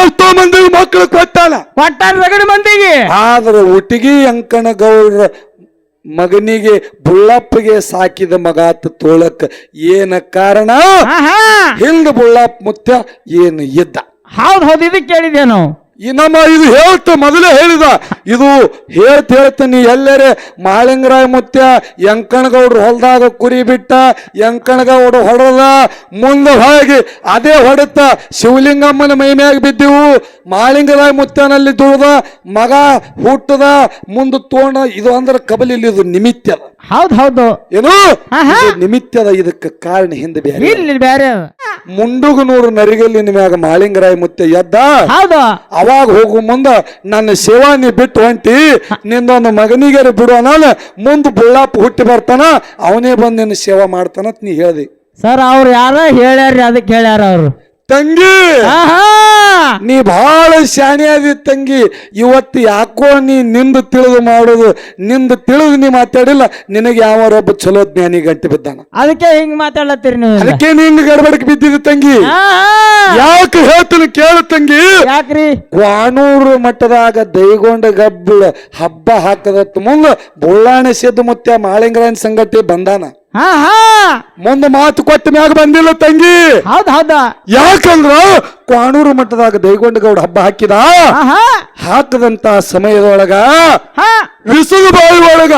ಎಷ್ಟೋ ಮಂದಿ ಮಕ್ಕಳು ಕೊಟ್ಟಾನ ಕೊಟ್ಟಾರ ರಗಡ ಮಂದಿಗೆ. ಆದ್ರೆ ಒಟ್ಟಿಗೆ ಅಂಕಣ ಗೌಡ್ರ ಮಗನಿಗೆ ಬುಳ್ಳಪ್ಪಗೆ ಸಾಕಿದ ಮಗಾತ ತೋಳಕ್ ಏನ ಕಾರಣ? ಹಿಂದ ಬುಳ್ಳಪ್ಪ ಮುತ್ಯ ಏನು ಇದ್ದ? ಹೌದ್ ಹೌದು ಇದು ಕೇಳಿದೇನು ಈ ನಮ್ಮ ಇದು ಹೇಳ್ತು ಮೊದಲೇ ಹೇಳಿದ ಇದು ಹೇಳ್ತ ಹೇಳ್ತ ನೀ ಎಲ್ಲರೇ ಮಾಳಿಂಗರಾಯ ಮುತ್ಯ ಯಂಕಣಗೌಡ್ರು ಹೊಲದಾಗ ಕುರಿ ಬಿಟ್ಟ ಯಂಕಣಗೌಡ್ರು ಹೊಡೆದ ಮುಂದೆ ಹೋಗಿ ಅದೇ ಹೊಡೆತ ಶಿವಲಿಂಗಮ್ಮನ ಮೈ ಮ್ಯಾಗ ಬಿದ್ದೆವು ಮಾಳಿಂಗರಾಯ ಮುತ್ಯನಲ್ಲಿ ದುಡ್ದ ಮಗ ಹುಟ್ಟದ ಮುಂದೆ ತೋಣ ಇದು ಅಂದ್ರೆ ಕಬಲಿ ಇದು ನಿಮಿತ್ಯದ. ಹೌದು ಹೌದು. ಏನು? ನಿಮಿತ್ಯದ ಇದಕ್ಕೆ ಕಾರಣ ಹಿಂದೆ ಬೇರೆ. ಇಲ್ಲಿ ಬೇರೆ ಮುಂಡುಗನೂರು ನರಿಗಲ್ಲಿನ ಮ್ಯಾಗ ಮಾಳಿಂಗರಾಯ ಮುತ್ತೆ ಎದ್ದ? ಹೌದು. ಅವಾಗ ಹೋಗು ಮುಂದ ನನ್ನ ಸೇವಾ ನೀ ಬಿಟ್ಟು ಹೊಂಟಿ ನಿಂದೊಂದು ಮಗನಿಗೆ ಬಿಡು ನಾನು ಮುಂದೆ ಬುಳ್ಳಾಪ್ ಹುಟ್ಟಿ ಬರ್ತಾನ ಅವನೇ ಬಂದು ನಿನ್ನ ಸೇವಾ ಮಾಡ್ತಾನ ಅಂತ ನೀ ಹೇಳ್ದಿ. ಸರ್ ಅವ್ರು ಯಾರ ಹೇಳ್ಯಾರ ಅದಕ್ಕೆ ಹೇಳ್ಯಾರ ಅವ್ರು. ತಂಗಿ ನೀ ಬಹಳ ಶಾಣಿಯಾದಿ ಆದಿ ತಂಗಿ. ಇವತ್ತು ಯಾಕೋ ನೀ ನಿಂದು ತಿಳಿದು ಮಾಡೋದು ನಿಂದು ತಿಳಿದು ನೀ ಮಾತಾಡಿಲ್ಲ ನಿನಗೆ ಯಾವರೊಬ್ಬ ಚಲೋ ಜ್ಞಾನಿ ಗಂಟೆ ಬಿದ್ದಾನ. ಅದಕ್ಕೆ ಹಿಂಗ್ ಮಾತಾಡ್ಲತ್ತೀರಿ ನೀವು ಅದಕ್ಕೆ ನಿಂಗೆ ಗಡಬಡಕ್ಕೆ ಬಿದ್ದಿದ್ದು ತಂಗಿ. ಯಾಕೆ ಹೇಳ್ತೀನಿ ಕೇಳು ತಂಗಿ. ಯಾಕ್ರಿ? ಕ್ವಾಣೂರು ಮಟ್ಟದಾಗ ದೈಗೊಂಡ ಗಬ್ಬಳ ಹಬ್ಬ ಹಾಕದತ್ ಮುಂದ ಬುಳ್ಳಾಣೆ ಸಿದ್ದು ಮುತ್ಯ ಮಾಳಿಂಗರಾಯನ್ ಸಂಗತಿ ಬಂದಾನ. ಹಾ ಹಾ. ಮುಂದೆ ಮಾತು ಕೊಟ್ಟ ಮ್ಯಾಗ ಬಂದಿಲ್ಲ ತಂಗಿ. ಹೌದ್ ಹೌದ. ಯಾಕಂದ್ರ ಕ್ವಾಣೂರು ಮಠದಾಗ ದೈಗೊಂಡ ಗೌಡ ಹಬ್ಬ ಹಾಕಿದ? ಹಾಕದಂತ ಸಮಯದೊಳಗ ಬಿಸಿಲು ಬಾಯಿ ಒಳಗ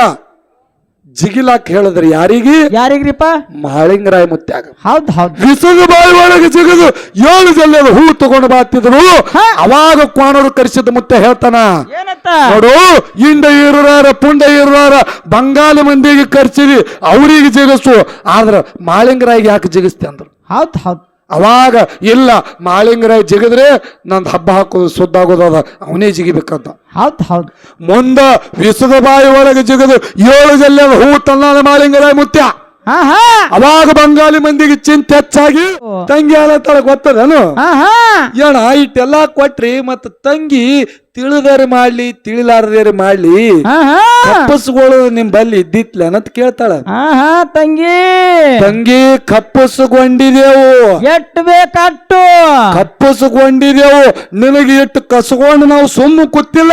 ಜಿಗಿಲಾಕ್ ಹೇಳಿದ್ರೆ ಯಾರಿಗೆ? ಯಾರಿಗ್ರಿಪ್ಪ? ಮಾಳಿಂಗರಾಯ ಮುತ್ಯಾಗ. ಹೌದ್ ಹೌದ್. ಬಿಸಿಲು ಬಾಯಿ ಒಳಗೆ ಜಿಗಿದು ಏಳು ಜಲ್ಲೆದ ಹೂ ತಗೊಂಡು ಬಾತಿದ್ರು. ಅವಾಗ ಕ್ವಾಣರು ಕರೆಸಿದ ಮುತ್ತೆ ಹೇಳ್ತಾನ ನೋಡು ಇಂಡ ಇರುವಾರ ಪುಂಡ ಇರುವಾರ ಬಂಗಾಲಿ ಮಂದಿಗೆ ಕರ್ಸಿದಿ ಅವ್ರಿಗೆ ಜಿಗಿಸು. ಆದ್ರ ಮಾಳಿಂಗರಾಯಿಗೆ ಯಾಕೆ ಜಿಗಿಸ್ತೆ ಅಂದ್ರು? ಹೌದ್ ಹೌದ್. ಅವಾಗ ಇಲ್ಲ ಮಾಳಿಂಗರಾಯ್ ಜಿಗಿದ್ರೆ ನಂದು ಹಬ್ಬ ಹಾಕೋದು ಸುದ್ದಾಗೋದು ಅದ ಅವನೇ ಜಿಗಿಬೇಕಂತ. ಹೌದ್ ಹೌದ್. ಮುಂದ ವಿಶ್ವದ ಬಾಯಿ ಒಳಗೆ ಜಿಗದು ಏಳು ಜಲ್ಲೆ ಹೂ ತನ್ನ ಮಾಳಿಂಗರಾಯ್ ಮುತ್ಯ. ಅವಾಗ ಬಂಗಾಲಿ ಮಂದಿಗೆ ಚಿಂತೆ ಹೆಚ್ಚಾಗಿ ತಂಗಿ ಆಲತ್ತಾಳ ಗೊತ್ತದನು? ಏನ ಏಣ ಇಟ್ಟೆಲ್ಲಾ ಕೊಟ್ರಿ ಮತ್ತ ತಂಗಿ ತಿಳಿದಾರೆ ಮಾಡ್ಲಿ ತಿಳಿಲಾರದೇರಿ ಮಾಡ್ಲಿ ಕಪ್ಪಸ್ಗಳು ನಿಮ್ ಬಲ್ಲಿ ಇದ್ದಿತ್ಲೆ ಅಂತ ಕೇಳ್ತಾಳ. ತಂಗಿ. ತಂಗಿ ಕಪ್ಪಸ್ಗೊಂಡಿದೆವು. ಎಟ್ ಬೇಕಟ್ಟು? ಕಪ್ಪಸ್ಗೊಂಡಿದೆವು. ನಿನಗೆ ಇಟ್ಟು ಕಸ್ಕೊಂಡು ನಾವು ಸುಮ್ಮ ಕೂತಿಲ್ಲ.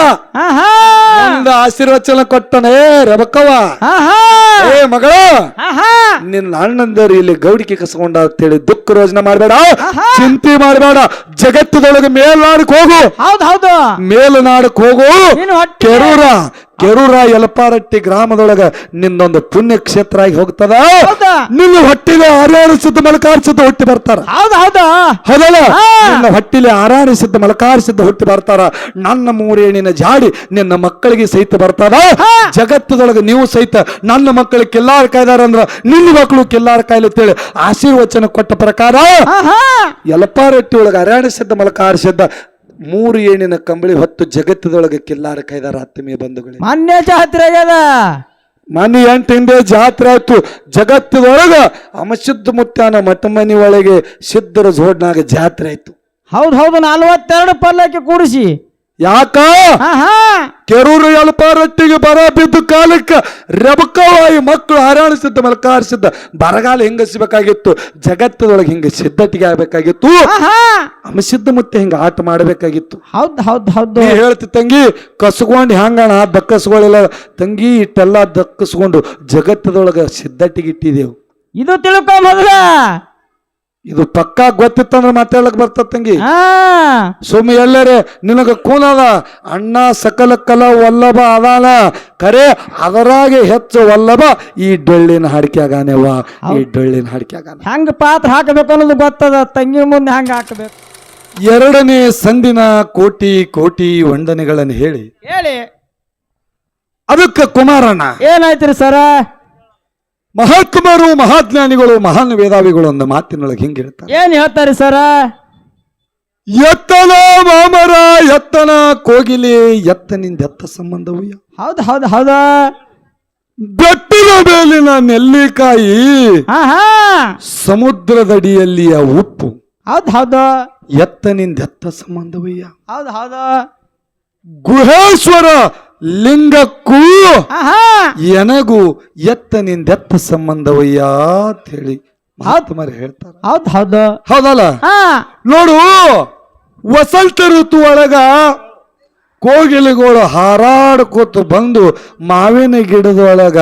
ಒಂದು ಆಶೀರ್ವಚನ ಕೊಟ್ಟನೆ ರಬಕವ ಏ ಮಗಳ. ನಿನ್ನ ಅಣ್ಣಂದರು ಇಲ್ಲಿ ಗೌಡಿಕೆ ಅಂತ ಹೇಳಿ ದುಃಖ ರೋಜನೆ ಮಾಡಬೇಡ. ಚಿಂತೆ ಮಾಡಬೇಡ. ಜಗತ್ತದೊಳಗೆ ಮೇಲಾಡಕ್ ಹೋಗು. ಹೌದು ಹೌದು. ಮೇಲುನಾಡಕ್ ಹೋಗು. ಕೆರೂರ ಕೆರೂರ ಯಲಪಾರಟ್ಟಿ ಗ್ರಾಮದೊಳಗ ನಿನ್ನೊಂದು ಪುಣ್ಯ ಕ್ಷೇತ್ರ ಆಗಿ ಹೋಗ್ತದ ನಿನ್ನ ಹೊಟ್ಟಿಲೆ ಆರಾರಿಸಿದ್ದ ಮಲಕಾರಿಸಿದ್ದ ಹುಟ್ಟಿ ಬರ್ತಾರ. ಹೌದ್ ಹೌದು. ಹೌದಲ್ಲ. ನಿನ್ನ ಹೊಟ್ಟಿಲೆ ಆರಾರಿಸಿದ್ದ ಮಲಕಾರಿಸಿದ್ದ ಹುಟ್ಟಿ ಬರ್ತಾರ. ನನ್ನ ಮೂರೇಣಿನ ಜಾಡಿ ನಿನ್ನ ಮಕ್ಕಳಿಗೆ ಸಹಿತ ಬರ್ತಾರ. ಜಗತ್ತದೊಳಗೆ ನೀವು ಸಹಿತ ನನ್ನ ಮಕ್ಕಳು ಕೆಲ್ಲಾರ ಕಾಯ್ದಾರ ಅಂದ್ರ ನಿನ್ನ ಮಕ್ಕಳು ಕೆಲ್ಲಾರ ಕಾಯ್ಲಿ ಅಂತೇಳಿ ಆಶೀರ್ವಚನ ಕೊಟ್ಟ ಪ್ರಕಾರ ಯಲಪಾರಟ್ಟಿ ಒಳಗೆ ಅರಾಣಿಸಿದ್ದ ಮಲಕಾರಿಸಿದ್ದ ಮೂರು ಏಣಿನ ಕಂಬಳಿ ಹೊತ್ತು ಜಗತ್ತದೊಳಗೆ ಕಿಲ್ಲಾರ ಕೈದಾರ ಆತ್ಮೀಯ ಬಂಧುಗಳೇ. ಮಾನ್ಯ ಜಾತ್ರೆ ಆಗ್ಯದ ಮನೆ ಎಂಟು ಹಿಂದೆ ಜಾತ್ರೆ ಆಯ್ತು. ಜಗತ್ತದೊಳಗ ಅಮಶುದ್ಧ ಮುತ್ತಾನ ಮತ ಮನಿ ಒಳಗೆ ಸಿದ್ಧರ ಜೋಡ್ನಾಗ ಜಾತ್ರೆ ಆಯ್ತು. ಹೌದ್ ಹೌದು ನಲ್ವತ್ತೆರಡು ಪಲ್ಲಕ್ಕೆ ಕೂಡಿಸಿ. ಯಾಕ? ಕೆರೂರು ಎಲ್ಪಾರಟ್ಟಿಗೆ ಬರ ಬಿದ್ದು ಕಾಲಕ್ಕ ರಬಕವಾಯಿ ಮಕ್ಕಳು ಹರಾಣಿಸಿದ್ದ ಮಲ್ಕಾರಿಸಿದ್ದ. ಬರಗಾಲ ಹಿಂಗ ಸಿಬೇಕಾಗಿತ್ತು ಜಗತ್ತದೊಳಗೆ ಹಿಂಗ ಸಿದ್ಧತೆಗೆ ಆಗ್ಬೇಕಾಗಿತ್ತು. ಅಮಸಿದ್ಧ ಮುತ್ತೆ ಹಿಂಗ ಆಟ ಮಾಡಬೇಕಾಗಿತ್ತು. ಹೌದು ಹೌದು ಹೌದು. ಹೇಳ್ತಿ ತಂಗಿ ಕಸ್ಕೊಂಡು ಹ್ಯಾಂಗಣ ದಕ್ಕಸ್ಗಳಿಲ್ಲ ತಂಗಿ ಇಟ್ಟೆಲ್ಲ ದಕ್ಕಸ್ಕೊಂಡು ಜಗತ್ತದೊಳಗ ಸಿದ್ಧತೆಗೆ ಇಟ್ಟಿದೆವು. ಇದು ತಿಳ್ಕೊಂಬ ಇದು ಪಕ್ಕಾ ಗೊತ್ತಿತ್ತಂದ್ರೆ ಮಾತಾಡಕ್ ಬರ್ತದ ತಂಗಿ? ಹಾ. ಸುಮ್ಮ ಎಲ್ಲರೇ ನಿನಗ ಕೂನದ ಅಣ್ಣ ಸಕಲ ಕಲ ವಲ್ಲಭ ಅದಾನ. ಕರೆ ಅದರಾಗೆ ಹೆಚ್ಚು ವಲ್ಲಭ ಈ ಡೊಳ್ಳಿನ ಹಾಡಿಕೆಯಾಗಾನೆವ ಈ ಡೊಳ್ಳಿನ ಹಾಡಿಕೆಯಾಗಾನ. ಹೆಂಗ ಪಾತ್ರ ಹಾಕಬೇಕು ಅನ್ನೋದು ಗೊತ್ತದ? ತಂಗಿ ಮುಂದೆ ಹಂಗ ಹಾಕಬೇಕು? ಎರಡನೇ ಸಂದಿನ ಕೋಟಿ ಕೋಟಿ ವಂದನೆಗಳನ್ನು ಹೇಳಿ. ಹೇಳಿ. ಅದಕ್ಕೆ ಕುಮಾರಣ್ಣ. ಏನಾಯ್ತ್ರಿ ಸರ? ಮಹಾತ್ಮರು ಮಹಾಜ್ಞಾನಿಗಳು ಮಹಾನ್ ವೇದಾವಿಗಳು ಒಂದು ಮಾತಿನೊಳಗೆ ಹಿಂಗೆ ಹೇಳ್ತಾರೆ ಏನ್ ಹೇಳ್ತಾರೆ ಸರ? ಎತ್ತನ ಮಾಮರ ಎತ್ತನ ಕೋಗಿಲೆ ಎತ್ತನಿಂದ ಎತ್ತ ಸಂಬಂಧವು ಹೌದು ಹೌದು ಹೌದ್. ಬೆಟ್ಟದ ಮೇಲಿನ ನೆಲ್ಲಿಕಾಯಿ ಸಮುದ್ರದಡಿಯಲ್ಲಿಯ ಉಪ್ಪು. ಹೌದ ಹೌದು. ಎತ್ತನಿಂದ ಎತ್ತ ಸಂಬಂಧವಯ್ಯ ಹೌದು ಹೌದು. ಗುಹೇಶ್ವರ ಲಿಂಗಕ್ಕೂ ಎನಗೂ ಎತ್ತನಿಂದೆತ್ತ ಸಂಬಂಧವಯ್ಯ ಅಂತ ಹೇಳಿ ಮಹಾತ್ಮರು ಹೇಳ್ತಾರೆ. ಹೌದ್ ಹೌದು. ಹೌದಲ್ಲ? ನೋಡು ವಸಂತ ಋತು ಒಳಗ ಕೋಗಿಲೆಗಳು ಹಾರಾಡ್ಕೋತ ಬಂದು ಮಾವಿನ ಗಿಡದೊಳಗ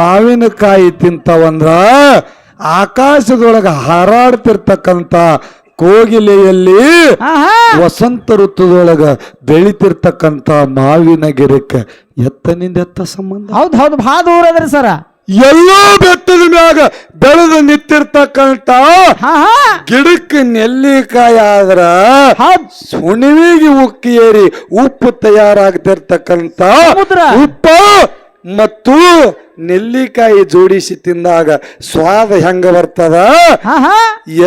ಮಾವಿನಕಾಯಿ ತಿಂತಾವಂದ್ರ ಆಕಾಶದೊಳಗ ಹಾರಾಡ್ತಿರ್ತಕ್ಕಂಥ ಕೋಗಿಲೆಯಲ್ಲಿ ವಸಂತ ಋತುದೊಳಗ ಬೆಳಿತಿರ್ತಕ್ಕಂತ ಮಾವಿನ ಗಿಡಕ್ಕೆ ಎತ್ತನಿಂದ ಎತ್ತ ಸಂಬಂಧ? ಹೌದು ಹೌದು ಬಹಳ ದೂರ ಅದ್ರಿ ಸರ. ಎಲ್ಲೋ ಬೆಟ್ಟದ ಮ್ಯಾಗ ಬೆಳೆದು ನಿಂತಿರ್ತಕ್ಕಂತ ಗಿಡಕ್ಕೆ ನೆಲ್ಲಿಕಾಯಿ ಆದ್ರ ಸುಣಿವಿಗೆ ಉಕ್ಕಿ ಏರಿ ಉಪ್ಪು ತಯಾರಾಗ್ತಿರ್ತಕ್ಕಂತ ಉಪ್ಪ ಮತ್ತು ನೆಲ್ಲಿಕಾಯಿ ಜೋಡಿಸಿ ತಿಂದಾಗ ಸ್ವಾದ ಹೆಂಗ ಬರ್ತದ?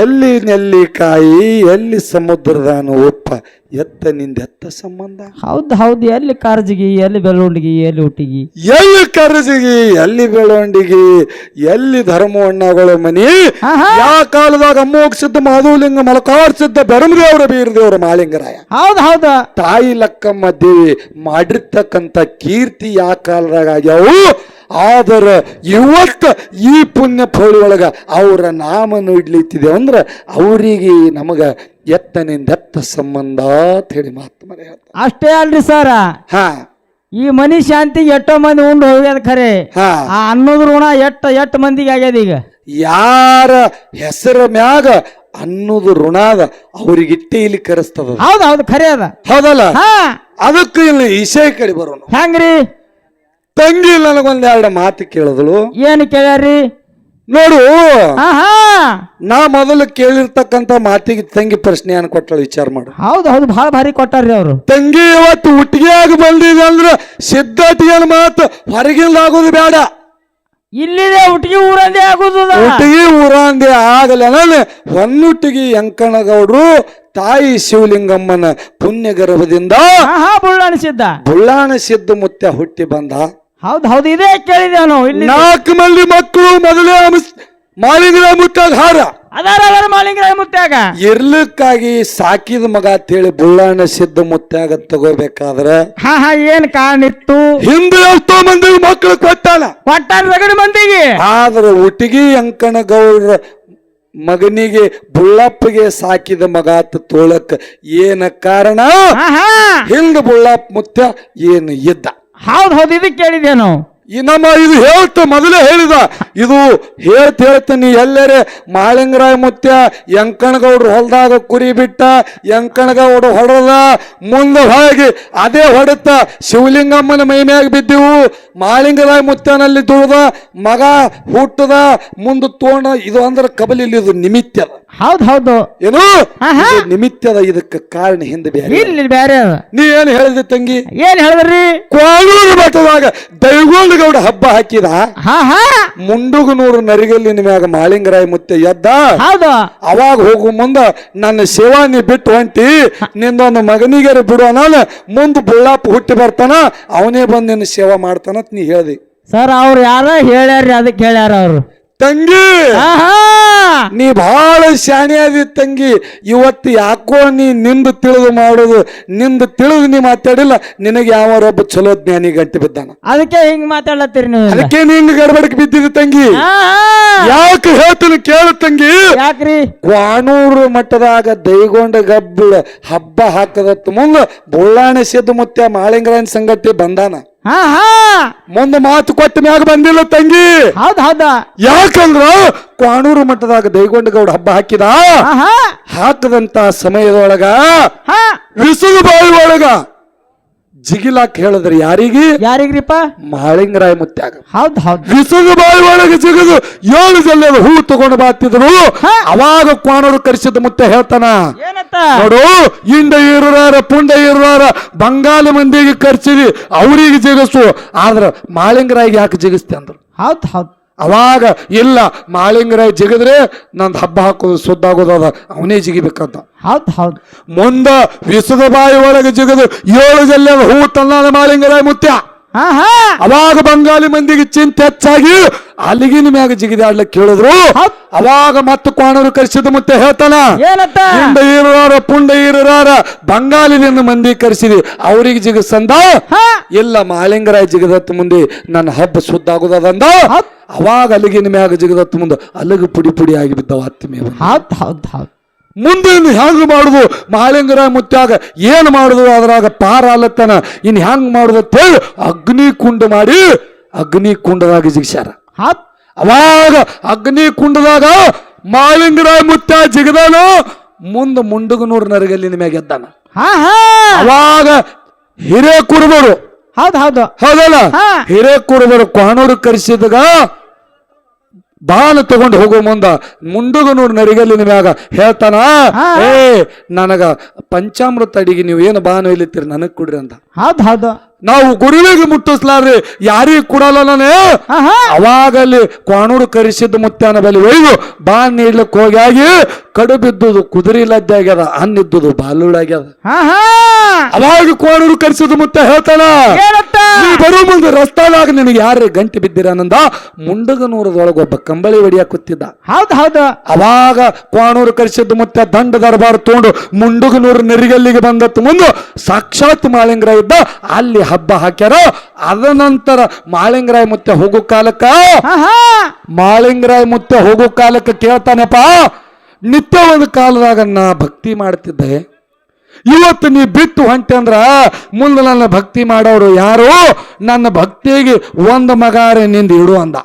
ಎಲ್ಲಿ ನೆಲ್ಲಿಕಾಯಿ ಎಲ್ಲಿ ಸಮುದ್ರದ ಒಪ್ಪ ಎತ್ತ ನಿಂದ ಎತ್ತ ಸಂಬಂಧ? ಹೌದು ಹೌದು. ಎಲ್ಲಿ ಕಾರ್ಜಿಗಿ ಎಲ್ಲಿ ಬೆಳವಣಿಗೆ ಎಲ್ಲಿ ಹುಟ್ಟಿಗಿ? ಎಲ್ಲಿ ಕರ್ಜಿಗಿ ಎಲ್ಲಿ ಬೆಳವಣಿಗೆ ಎಲ್ಲಿ ಧರ್ಮವಣ್ಣಗಳ ಮನಿ? ಯಾವ ಕಾಲದಾಗ ಅಮ್ಮೋಕ್ಷಿದ್ದ ಮಾಧುಲಿಂಗ ಮಲಕಾಡ್ಸಿದ್ದ ಬೆರಮದೇವ್ರ ಬೀರದೇವರ ಮಾಳಿಂಗರಾಯ ಹೌದು ಹೌದು. ತಾಯಿ ಲಕ್ಕಮ್ಮ ದೇವಿ ಮಾಡಿರ್ತಕ್ಕಂಥ ಕೀರ್ತಿ ಯಾ ಕಾಲದಾಗ ಆಗ್ಯಾವು? ಆದ್ರ ಇವತ್ತು ಈ ಪುಣ್ಯ ಫಳಿ ಒಳಗ ಅವರ ನಾಮನು ಇಡ್ಲಿತ್ತಿದೆ ಅಂದ್ರೆ ಅವರಿಗೆ ನಮಗೆ ಎತ್ತನಿಂದ ಎತ್ತ ಸಂಬಂಧ ಅಂತ ಹೇಳಿ ಮಹಾತ್ಮರೇ ಹೇಳ್ತಾರೆ. ಅಷ್ಟೇ ಅಲ್ರಿ ಸರ ಹ. ಈ ಮನಿ ಶಾಂತಿ ಎಷ್ಟೋ ಮಂದಿ ಉಂಡು ಹೋಗ್ಯದ ಖರೆ. ಹಾ. ಆ ಅನ್ನೋದ್ ಋಣ ಎಷ್ಟ ಎಷ್ಟ್ ಮಂದಿಗೆ ಆಗ್ಯದ ಈಗ? ಯಾರ ಹೆಸರ ಮ್ಯಾಗ ಅನ್ನೋದು ಋಣ ಅವ್ರಿಗೆ ಇಟ್ಟೆ ಇಲ್ಲಿ ಕರೆಸ್ತದ. ಹೌದ್ ಹೌದು ಖರೆ ಅದ. ಹೌದಲ್ಲ? ಹಾ. ಅದಕ್ಕೆ ಇಲ್ಲಿ ಇಸೆ ಕಡೆ ಬರೋಣ ಹೆಂಗ್ರಿ? ತಂಗಿ ನನಗೊಂದೆರಡು ಮಾತು ಕೇಳಿದಳು ಏನು ಕೇಳ್ಯಾರಿ ನೋಡು. ನಾ ಮೊದಲು ಕೇಳಿರ್ತಕ್ಕಂತ ಮಾತಿಗೆ ತಂಗಿ ಪ್ರಶ್ನೆ ಏನ್ ಕೊಟ್ಟಳು ವಿಚಾರ ಮಾಡು. ಹೌದು ಹೌದು ಬಹಳ ಭಾರಿ ಕೊಟ್ಟಾರ್ರಿ ಅವರು. ತಂಗಿ ಇವತ್ತು ಹುಟ್ಟಿಗೆಯಾಗಿ ಬಂದಿದೆ ಅಂದ್ರೆ ಮಾತು ಹೊರಗಿಂದ ಆಗೋದು ಬೇಡ. ಇಲ್ಲಿದೆ ಹುಟ್ಟಿಗೆ ಊರಂದೇ ಆಗುದು. ಹುಟ್ಟಿಗೆ ಊರಂದೇ ಆಗಲ್ಲ. ನಾನು ಹೊನ್ನುಟ್ಟಿಗೆ ಯಂಕಣಗೌಡ್ರು ತಾಯಿ ಶಿವಲಿಂಗಮ್ಮನ ಪುಣ್ಯ ಗರ್ಭದಿಂದ ಹಾ ಹಾ ಮುತ್ತ ಅನಿಸಿದ್ದ ಬುಳ್ಳಾಣ ಸಿದ್ಧ ಮುತ್ಯ ಹುಟ್ಟಿ ಬಂದ. ಹೌದ್ ಹೌದು ಇದೇ ಕೇಳಿದೆ ನಾವು ನಾಲ್ಕು ಮಂದಿ ಮಕ್ಕಳು ಮೊದಲೇ ಮಾಲಿಂಗ ಮಾಲಿಂಗರ ಮುತ್ತಾಗ ಹಾರ. ಅದಾರ ಅದಾರ ಮಾಲಿಂಗರಾಯ ಮುತ್ಯಾಗ ಇರ್ಲಕ್ಕಾಗಿ ಸಾಕಿದ ಮಗ ಅಂತೇಳಿ ಬುಳ್ಳಾಣ ಸಿದ್ಧ ಮುತ್ಯಾಗ ತಗೋಬೇಕಾದ್ರೆ ಹಾ ಹಾ ಏನ್ ಕಾರಣ ಇತ್ತು? ಹಿಂದೆ ಎಷ್ಟೋ ಮಂದಿ ಮಕ್ಕಳು ಕೊಟ್ಟಾನ ಕೊಟ್ಟಾರ ರಗಡ ಮಂದಿಗೆ. ಆದ್ರೆ ಅಂಕಣ ಗೌಡ್ರ ಮಗನಿಗೆ ಬುಳ್ಳಪ್ಪಗೆ ಸಾಕಿದ ಮಗ ಅಂತ ತೋಳಕ್ ಏನ ಕಾರಣ? ಹಾ ಹಾ. ಹಿಂದ ಬುಳ್ಳಪ್ಪ ಮುತ್ಯ ಏನು ಇದ್ದ? ಹೌದ್ ಹೌದು ಇದು ಕೇಳಿದೇನು ಈ ನಮ್ಮ ಇದು ಹೇಳ್ತು ಮೊದಲೇ ಹೇಳಿದ, ಇದು ಹೇಳ್ತ ಹೇಳ್ತ ನೀ ಎಲ್ಲರೇ ಮಾಳಿಂಗರಾಯ ಮುತ್ಯ ಯಂಕಣಗೌಡ್ರು ಹೊಲದಾಗ ಕುರಿ ಬಿಟ್ಟ ಯಂಕಣಗೌಡ ಹೊಡೆದ, ಮುಂದೆ ಹೋಗಿ ಅದೇ ಹೊಡೆತ ಶಿವಲಿಂಗಮ್ಮನ ಮೈ ಮ್ಯಾಗ ಬಿದ್ದೆವು. ಮಾಳಿಂಗರಾಯ ಮುತ್ಯನಲ್ಲಿ ತುಳಿದ ಮಗ ಹುಟ್ಟದ, ಮುಂದೆ ತೋಣ ಇದು ಅಂದ್ರೆ ಕಬಲಿಲಿ ಇದು ನಿಮಿತ್ತದ ಹೌದ್ ಹೌದು. ಏನು? ಆಹಾ. ನಿಮಿತ್ತದ ಇದಕ್ಕೆ ಕಾರಣ ಹಿಂದೆ ಬೇರೆ. ಇಲ್ಲಿ ಬೇರೆ. ಅದ ನೀ ಏನು ಹೇಳಿದ್ರಿ ತಂಗಿ? ಏನ್ ಹೇಳಿದ್ರಿ? ಕೋಳೂರು ಮಠದಾಗ ಗೌಡ ಹಬ್ಬ ಹಾಕಿದ. ಹಾ ಹಾ. ಮುಂಡುಗನೂರು ನರಿಗಲ್ಲಿನ ಮ್ಯಾಗ ಮಾಳಿಂಗರಾಯ ಮುತ್ತೆ ಎದ್ದ? ಹೌದು. ಅವಾಗ ಹೋಗು ಮುಂದ ನನ್ನ ಸೇವಾ ನೀ ಬಿಟ್ಟು ಹೊಂಟಿ ನಿಂದೊಂದು ಮಗನಿಗೆ ಬಿಡು ನಾನು ಮುಂದೆ ಬುಳ್ಳಾಪ ಹುಟ್ಟಿ ಬರ್ತಾನ ಅವನೇ ಬಂದು ನಿನ್ನ ಸೇವಾ ಮಾಡ್ತಾನ ಅಂತ ನೀ ಹೇಳ್ದಿ. ಸರ್ ಅವ್ರು ಯಾರ ಹೇಳ್ಯಾರ್ರಿ ಅದಕ್ಕೆ ಹೇಳ್ಯಾರ ಅವ್ರು. ತಂಗಿ! ನೀ ಬಹಳ ಶಾಣೆ ಆದಿ ತಂಗಿ. ಇವತ್ತು ಯಾಕೋ ನೀ ನಿಂದು ತಿಳಿದು ಮಾಡೋದು ನಿಂದು ತಿಳಿದು ನೀ ಮಾತಾಡಿಲ್ಲ ನಿನಗೆ ಯಾವರೊಬ್ಬ ಚಲೋ ಜ್ಞಾನಿ ಗಂಟೆ ಬಿದ್ದಾನ. ಅದಕ್ಕೆ ಹಿಂಗ್ ಮಾತಾಡ್ಲತ್ತೀರಿ ನೀವು ಅದಕ್ಕೆ ನಿಂಗೆ ಗಡಬಡಕ್ಕೆ ಬಿದ್ದಿದ್ದು ತಂಗಿ. ಯಾಕೆ ಹೇಳ್ತೀನಿ ಕೇಳು ತಂಗಿ. ಯಾಕ್ರಿ? ಕ್ವಾಣೂರು ಮಠದಾಗ ದೈಗೊಂಡ ಗಬ್ಬಳ ಹಬ್ಬ ಹಾಕದತ್ತ ಮುಂದ ಬುಳ್ಳಾಣೆ ಸೇದು ಮುತ್ಯ ಮಾಳಿಂಗರಾಯನ್ ಸಂಗತಿ ಬಂದಾನ. ಹಾ ಹಾ. ಮುಂದ ಮಾತು ಕೊಟ್ಟ ಮ್ಯಾಗ ಬಂದಿಲ್ಲ ತಂಗಿ. ಹೌದ್ ಹೌದ. ಯಾಕಂದ್ರ ಕ್ವಾಣೂರು ಮಠದಾಗ ದೈಗೊಂಡ ಗೌಡ ಹಬ್ಬ ಹಾಕಿದ? ಹಾಕದಂತ ಸಮಯದೊಳಗ ಹಾ. ಬಿಸಿಲು ಬಾವಿ ಒಳಗ ಜಿಗಿಲಾಕ್ ಹೇಳಿದ್ರೆ ಯಾರಿಗೆ? ಯಾರಿಗ್ರಿಪ್ಪ? ಮಾಳಿಂಗರಾಯ ಮುತ್ಯಾಗ. ಹೌದ್ ಹೌದ್. ಬಾಯಿ ಒಳಗೆ ಜಿಗಿದು ಏಳು ಜಲ್ಲೆದ ಹೂ ತಗೊಂಡು ಬಾತಿದ್ರು. ಅವಾಗ ಕ್ವಾಣರು ಕರೆಸಿದ ಮುತ್ತೆ ಹೇಳ್ತಾನ ನೋಡು ಇಂಡ ಇರುವಾರ ಪುಂಡ ಇರುವಾರ ಬಂಗಾಲ ಮಂದಿಗೆ ಕರ್ಸಿದಿ ಅವ್ರಿಗೆ ಜಿಗಿಸು. ಆದ್ರ ಮಾಳಿಂಗರಾಯಿಗೆ ಯಾಕೆ ಜಿಗಿಸ್ತೆ ಅಂದ್ರು? ಹೌದ್ ಹೌದ್. ಅವಾಗ ಇಲ್ಲ ಮಾಳಿಂಗರಾಯ್ ಜಿಗಿದ್ರೆ ನಂದು ಹಬ್ಬ ಹಾಕೋದು ಸುದ್ದಾಗೋದದ ಅವನೇ ಜಿಗಿಬೇಕಂತ. ಹೌದು ಹೌದು. ಮುಂದ ವಿಸದ ಬಾಯಿ ಒಳಗೆ ಜಿಗಿದು ಏಳು ಜಲ್ಲೆ ಹೂ ತನ್ನ ಮಾಳಿಂಗರಾಯ್ ಮುತ್ಯ. ಅವಾಗ ಬಂಗಾಲಿ ಮಂದಿಗೆ ಚಿಂತೆ ಹೆಚ್ಚಾಗಿ ಅಲ್ಲಿಗಿನ ಮ್ಯಾಗ ಜಿಗಿದಾಡ್ಲಕ್ ಕೇಳಿದ್ರು. ಅವಾಗ ಮತ್ತೆ ಕೋಣರು ಕರೆಸಿದ ಮತ್ತೆ ಹೇಳ್ತಾನ? ಪುಂಡ ಈರಾರ ಪುಂಡ ಈರಾರ ಬಂಗಾಲಿನ ಮಂದಿ ಕರೆಸಿದಿ. ಅವ್ರಿಗೆ ಜಿಗಿಸಂದ? ಇಲ್ಲ ಮಾಲಿಂಗರಾಯ್ ಜಿಗದತ್ತ ಮುಂದೆ ನನ್ನ ಹಬ್ಬ ಸುದ್ದಾಗುದಂದ ಹೌದ್. ಅವಾಗ ಅಲ್ಲಿಗಿನ ಮ್ಯಾಗ ಜಿಗದತ್ತ ಮುಂದೆ ಅಲ್ಲಿಗೆ ಪುಡಿ ಪುಡಿ ಆಗಿ ಬಿದ್ದವ ಹತ್ತಿ ಮೇಲೆ ಹೌದ್ ಹೌದ್ ಹೌದ್. ಮುಂದೆ ಇನ್ನು ಹೆಂಗ್ ಮಾಡುದು? ಮಾಲಿಂಗರ ಮುತ್ಯಾಗ ಏನು ಮಾಡುದು? ಅದ್ರಾಗ ಪಾರ ಅಲ್ಲತ್ತನ ಇನ್ ಹೆಂಗ್ ಮಾಡುದು ಅಂತೇಳಿ ಅಗ್ನಿ ಕುಂಡ ಮಾಡಿ ಅಗ್ನಿ ಕುಂಡದಾಗ ಜಿಗಿಸ್ಯಾರ ಅವಾಗ ಅಗ್ನಿ ಕುಂಡದಾಗ ಮಾಲಿಂಗರಾಯ ಮುತ್ಯ ಜಿಗದಾನ ಮುಂದ ಮುಂಡಗನೂರ್ ನರಗಲ್ಲಿನ ಎದ್ದಾನ. ಹಾ ಹಾ. ಅವಾಗ ಹಿರೇ ಕುರುಬರು ಹೌದ್ ಹೌದು. ಹೌದಲ್ಲ. ಹಿರೇ ಕುರುಬರು ಕೊಹಣೂರು ಕರೆಸಿದಾಗ ಬಾಣ ತಗೊಂಡು ಹೋಗೋ ಮುಂದ ಮುಂಡುಗನೂರ್ ನರಿಗಲ್ಲಿನ ಮ್ಯಾಗ ಹೇಳ್ತಾನ? ಹಾ. ಏ ನನಗ ಪಂಚಾಮೃತ ಅಡಿಗೆ ನೀವು ಏನು ಬಾನ ಇಲ್ಲಿತ್ತೀರಿ ನನಗ್ ಕೊಡ್ರಿ ಅಂತ. ಹೌದ್ ಹೌದು. ನಾವು ಗುರುವಿಗೆ ಮುಟ್ಟಿಸ್ಲಾರ್ರಿ ಯಾರಿಗೆ ಕೊಡಲ್ಲ ನಾನೇ. ಅವಾಗಲ್ಲಿ ಕ್ವಾಣೂರು ಕರೆಸಿದ್ದ ಮುತ್ತಾನ ಬಲಿ ಒಯ್ದು ಬಾನ್ ನೀಡ್ಲಿಕ್ಕೆ ಹೋಗಿ ಕಡು ಬಿದ್ದುದು ಕುದುರೆ ಲದ್ದೆ ಆಗ್ಯದ ಅನ್ನಿದ್ದುದು ಬಾಲುಳಾಗ್ಯದ ಅವಾಗ ಕೋಣೂರು ಕರೆಸಿದ ಮುತ್ತ ಹೇಳ್ತಾನ? ಬರೋ ಮುಂದೆ ರಸ್ತಾದಾಗ ನಿನಗೆ ಯಾರು ಗಂಟೆ ಬಿದ್ದಿರಾನಂದ ಮುಂಡಗನೂರದೊಳಗೆ ಒಬ್ಬ ಕಂಬಳಿ ಹೊಡಿಯಾಕುತ್ತಿದ್ದ ಕೂತಿದ್ದ. ಹೌದ್ ಹೌದು. ಅವಾಗ ಕೋಣೂರು ಕರೆಸಿದ್ದ ಮುತ್ತ ದಂಡ ದರ್ಬಾರ್ ತಗೊಂಡು ಮುಂಡಗನೂರು ನೆರಿಗಲ್ಲಿಗೆ ಬಂದತ್ತು. ಮುಂದೆ ಸಾಕ್ಷಾತ್ ಮಾಳಿಂಗ್ರ ಇದ್ದ ಅಲ್ಲಿ ಹಬ್ಬ ಹಾಕ್ಯಾರ ಅದ ನಂತರ ಮಾಳಿಂಗರಾಯ ಮುತ್ತೆ ಹೋಗೋ ಕಾಲಕ್ಕ ಮಾಳಿಂಗರಾಯ್ ಮುತ್ತೆ ಹೋಗೋ ಕಾಲಕ್ಕೆ ಕೇಳ್ತಾನೆಪ್ಪ ನಿತ್ಯ ಒಂದು ಕಾಲದಾಗ ನಾ ಭಕ್ತಿ ಮಾಡ್ತಿದ್ದೆ. ಇವತ್ತು ನೀ ಬಿಟ್ಟು ಹೊಂಟೆ ಅಂದ್ರ ಮುಂದೆ ನನ್ನ ಭಕ್ತಿ ಮಾಡೋರು ಯಾರು? ನನ್ನ ಭಕ್ತಿಗೆ ಒಂದು ಮಗಾರೆ ನಿಂದ ಇಡು ಅಂದ.